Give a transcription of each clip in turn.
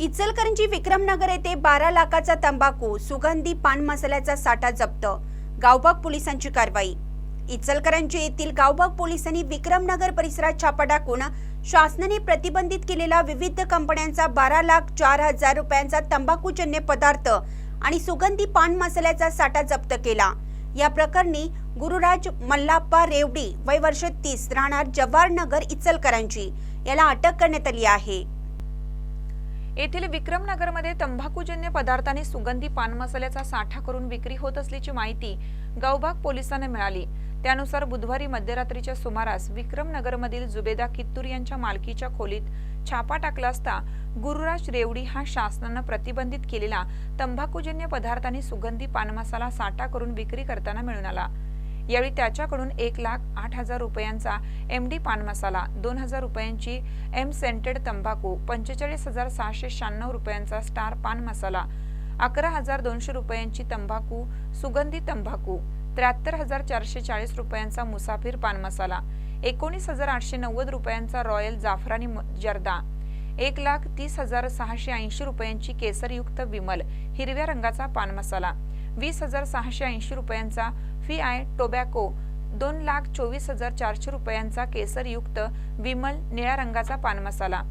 इचलकरंजी विक्रमनगर येथे बारा लाखाचा तंबाखू सुगंधी पान मसाल्याचा साठा जप्त. गावबाग पोलिसांची कारवाई. इचलकरंजी येथील गावबाग पोलिसांनी विक्रमनगर परिसरात छापा टाकून शासनाने प्रतिबंधित केलेला विविध कंपन्यांचा बारा लाख चार हजार रुपयांचा तंबाखूजन्य पदार्थ आणि सुगंधी पान मसाल्याचा साठा जप्त केला. या प्रकरणी गुरुराज मल्लाप्पा रेवडी वय वर्ष तीस राहणार जवाहरनगर इचलकरंजी. याला अटक करण्यात आली आहे. येथील विक्रमनगरमध्ये तंबाखूजन्य पदार्थाने सुगंधी पान मसाल्याचा साठा करून विक्री होत असल्याची माहिती गावबाग पोलिसांना मिळाली. त्यानुसार बुधवारी मध्यरात्रीच्या सुमारास विक्रमनगरमधील जुबेदा कित्तूर यांच्या मालकीच्या खोलीत छापा टाकला असता गुरुराज रेवडी हा शासनानं प्रतिबंधित केलेला तंबाखूजन्य पदार्थांनी सुगंधी पान मसाला साठा करून विक्री करताना मिळून आला. यावेळी त्याच्याकडून एक लाख आठ हजार रुपयांचा एम डी पान मसाला दोन हजार रुपयांची एम सेंटेड तंबाखू पंचेचाळीस हजार सहाशे शहाण्णव रुपयांचा स्टार पान मसाला अकरा हजार दोनशे रुपयांची तंबाखू सुगंधी तंबाखू त्र्याहत्तर हजार चारशे चाळीस रुपयांचा मुसाफिर पान मसाला एकोणीस हजार आठशे नव्वद रुपयांचा रॉयल जाफरानी म- जर्दा एक लाख तीस हजार सहाशे ऐंशी रुपयांची केसरयुक्त विमल हिरव्या रंगाचा पान मसाला वीस हजार सहाशे ऐंशी रुपयांचा फी आय टोबॅको दोन लाख चोवीस हजार चारशे रुपयांचा केसरयुक्त विमल निळ्या रंगाचा पान मसाला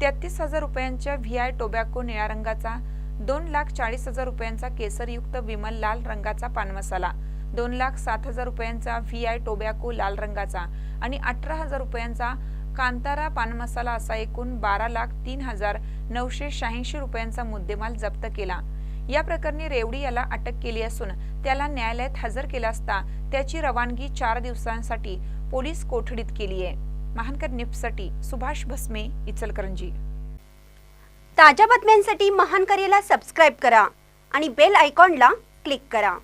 तेहतीस हजार रुपयांच्या व्ही आय टोबॅको निळ्या रंगाचा दोन लाख चाळीस हजार रुपयांचा केसरयुक्त विमल लाल रंगाचा पान मसाला दोन लाख सात हजार रुपयांचा व्ही आय टोबॅको लाल रंगाचा आणि अठरा हजार रुपयांचा कांतारा पान मसाला असा एकूण बारा लाख तीन हजार नऊशे शहाऐंशी रुपयांचा मुद्देमाल जप्त केला. या प्रकरणी रेवडी याला अटक केली असून त्याला न्यायालयात हजर केला असता त्याची रवानगी चार दिवसांसाठी पोलीस कोठडीत केली आहे. महानकर निप्ससाठी सुभाष भस्मे इचलकरंजी. ताज्या बातम्यांसाठी महानकरेला सबस्क्राईब करा आणि बेल आयकॉनला क्लिक करा.